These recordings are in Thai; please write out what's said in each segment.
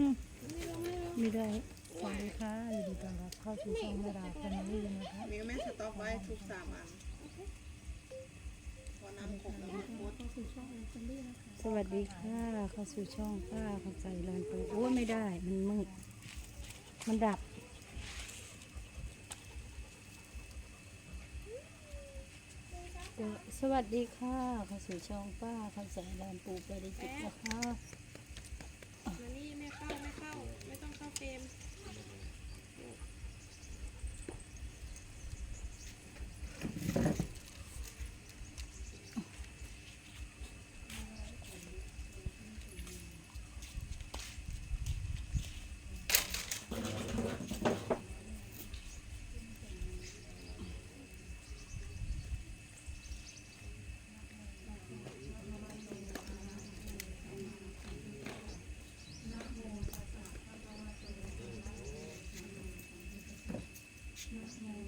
มไม่ได้สวัสดีค่ะยินดีต้อนรับเข้าสู่ช่องแม่ดาแฟมิลี่นะคะมีแม่สต็อกไว้ทุกสามอันพอน้ำขมแล้วมันสวัสดีค่ะ เข้าสู่ช่องป้าเข้าใจลานปูโอ้ยไม่ได้ มันมืด มันดับ สวัสดีค่ะ เข้าสู่ช่องป้าเข้าใจลานปูไปได้จุดนะคะ Christmas.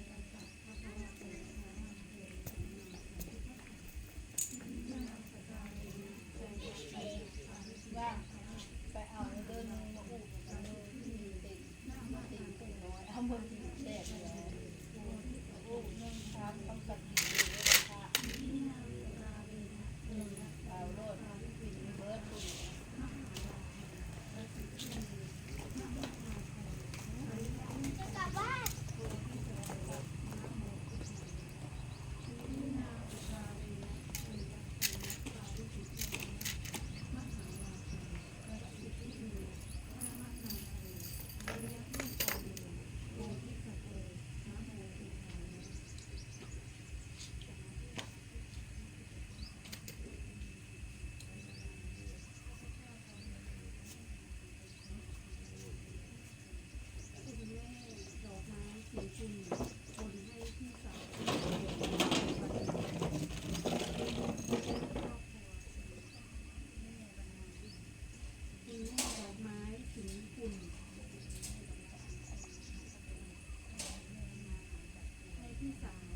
Isa.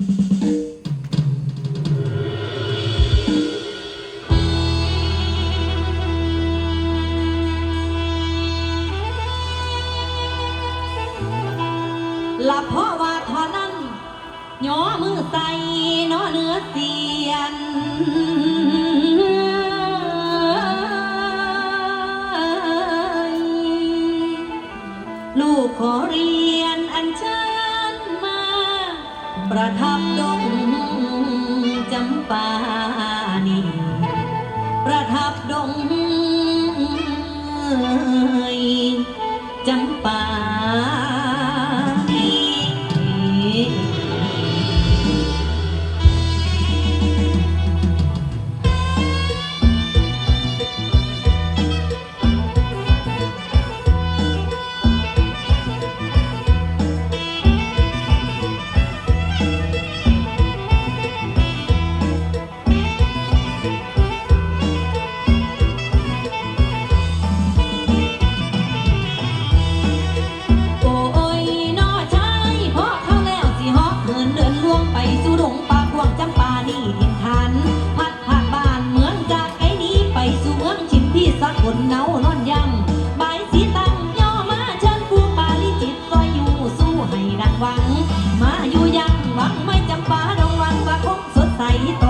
หลับเพราะว่าท่านั้นย่อมือใส่นอเนื้อเสียนา มาอยู่ยังหวังไม่จำปาระวังว่าคงสดใสต่อ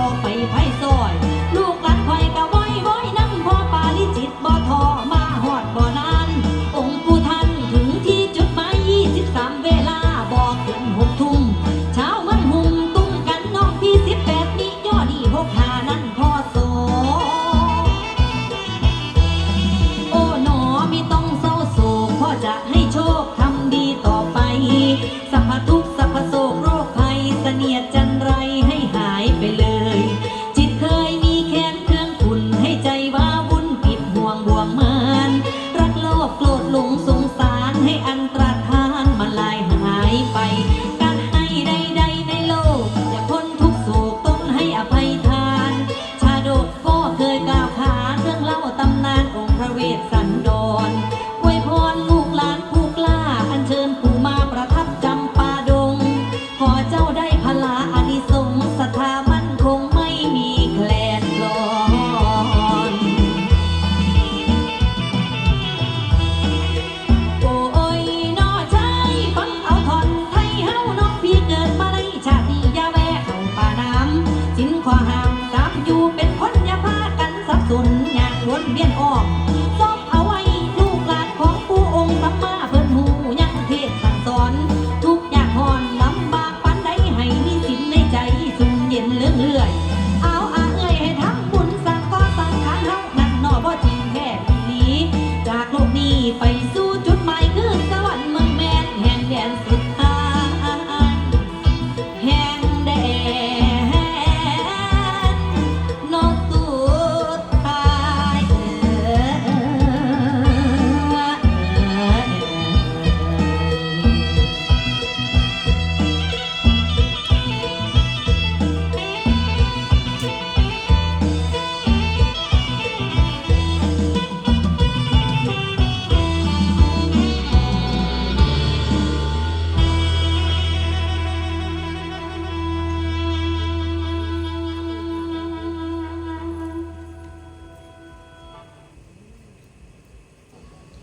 里面哦。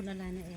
คุณอะไรนะแอ